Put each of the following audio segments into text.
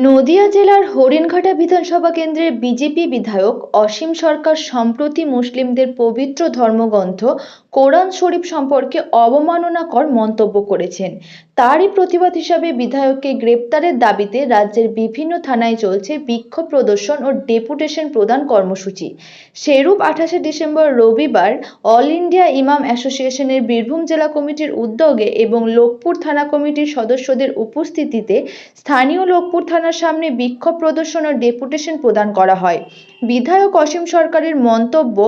নদিয়া জেলার হরিণঘাটা বিধানসভা কেন্দ্রের বিজেপি বিধায়ক অসীম সরকার সম্প্রতি মুসলিমদের পবিত্র ধর্মগ্রন্থ কোরআন শরীফ সম্পর্কে অবমাননাকর মন্তব্য করেছেন। তারই প্রতিবাদ হিসাবে বিধায়ককে গ্রেপ্তারের দাবিতে রাজ্যের বিভিন্ন থানায় চলছে বিক্ষোভ প্রদর্শন ও ডেপুটেশন প্রদান কর্মসূচি। সেরূপ আঠাশে ডিসেম্বর রবিবার অল ইন্ডিয়া ইমাম অ্যাসোসিয়েশনের বীরভূম জেলা কমিটির উদ্যোগে এবং লোকপুর থানা কমিটির সদস্যদের উপস্থিতিতে স্থানীয় লোকপুর থানার সামনে বিক্ষোভ প্রদর্শন ও ডেপুটেশন প্রদান করা হয়। বিধায়ক অসীম সরকারের মন্তব্য,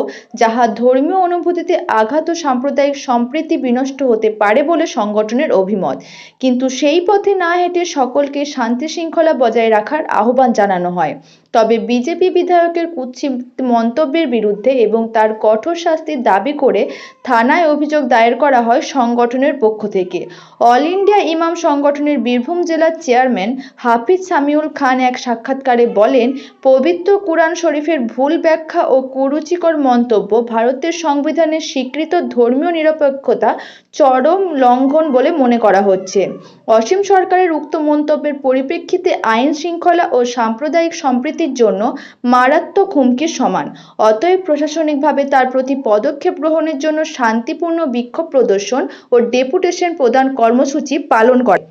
যাহা ধর্মীয় অনুভূতিতে আঘাত ও সাম্প্রদায়িক সম্প্রীতি বিনষ্ট হতে পারে বলে সংগঠনের অভিমত। কিন্তু সেই পথে না হেঁটে সকলকে শান্তি শৃঙ্খলা বজায় রাখার আহ্বান জানানো হয়। তবে বিজেপি বিধায়কের কুৎসিত মন্তব্যের বিরুদ্ধে এবং তার কঠোর শাস্তির দাবি করে থানায় অভিযোগ দায়ের করা হয় সংগঠনের পক্ষ থেকে। অল ইন্ডিয়া ইমাম সংগঠনের বীরভূম জেলার চেয়ারম্যান হাফিজ সামিউল খান এক সাক্ষাৎকারে বলেন, পবিত্র কুরআন শরীফের ভুল ব্যাখ্যা ও কুরুচিকর মন্তব্য ভারতের সংবিধানের স্বীকৃত ধর্মীয় নিরপেক্ষতা চরম লঙ্ঘন বলে মনে করা হচ্ছে। অসীম সরকারের উক্ত মন্তব্যের পরিপ্রেক্ষিতে আইন শৃঙ্খলা ও সাম্প্রদায়িক সম্প্রীতির জন্য মারাত্মক হুমকির সমান। অতএব প্রশাসনিকভাবে তার প্রতি পদক্ষেপ গ্রহণের জন্য শান্তিপূর্ণ বিক্ষোভ প্রদর্শন ও ডেপুটেশন প্রদান কর্মসূচি পালন করে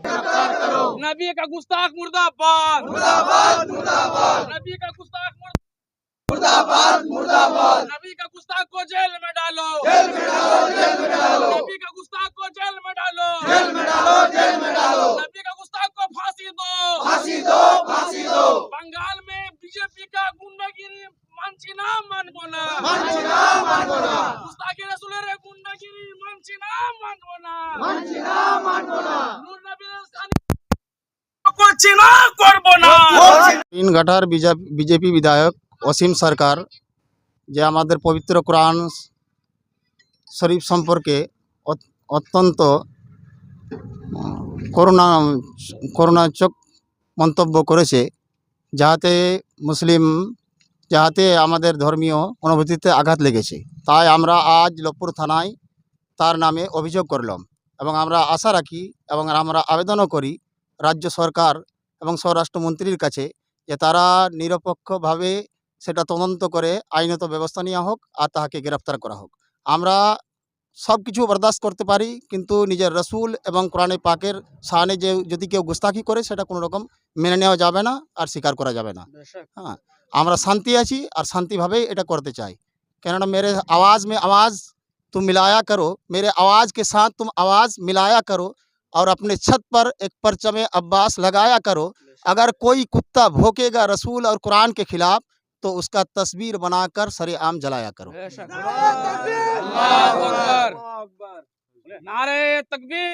नबी का गुस्ताख मुर्दाबाद। मुर्दाबाद मुर्दाबाद। नबी का गुस्ताख मुर्दाबाद। मुर्दाबाद नबी का गुस्ताख को जेल में डालो। जेल में डालो जेल में डालो। नबी का गुस्ताख को जेल में डालो। जेल में डालो जेल में डालो। नबी का गुस्ताख को फांसी दो। फांसी दो फांसी दो। बंगाल में बीजेपी का गुंडागिरी मानची ना मानबो ना मानची ना मानबो ना गुस्ताखी रसूल रे गुंडागिरी मानची ना मानबो ना मानची ना मानबो ना করছি না করব না। ঘাটার বিজেপি বিধায়ক অসীম সরকার যে আমাদের পবিত্র কোরআন শরীফ সম্পর্কে অত- অত্যন্ত করুণা করুণাচক মন্তব্য করেছে যাহাতে মুসলিম যাহাতে আমাদের ধর্মীয় অনুভূতিতে আঘাত লেগেছে। তাই আমরা আজ লোকপুর থানায় তার নামে অভিযোগ করলাম এবং আমরা আশা রাখি এবং আমরা আবেদনও করি রাজ্য সরকার এবং স্বরাষ্ট্রমন্ত্রীর কাছে যে তারা নিরপেক্ষভাবে সেটা তদন্ত করে আইনত ব্যবস্থা নেওয়া হোক আর তাহাকে গ্রেফতার করা হোক। আমরা সব কিছু বরদাস্ত করতে পারি কিন্তু নিজের রসুল এবং কোরআনে পাকের সাহানে যে যদি কেউ গুস্তাখি করে সেটা কোনো রকম মেনে নেওয়া যাবে না আর স্বীকার করা যাবে না। হ্যাঁ আমরা শান্তি আছি আর শান্তিভাবেই এটা করতে চাই। কেননা মেরে আওয়াজ মে আওয়াজ তুম মিলায়া করো। মেরে আওয়াজকে সাথ তুম আওয়াজ মিলায়া করো। और अपने छत पर एक परचम अब्बास लगाया करो। अगर कोई कुत्ता भोकेगा रसूल और कुरान के खिलाफ तो उसका तस्वीर बनाकर सरेआम जलाया करो। नारे तकबीर।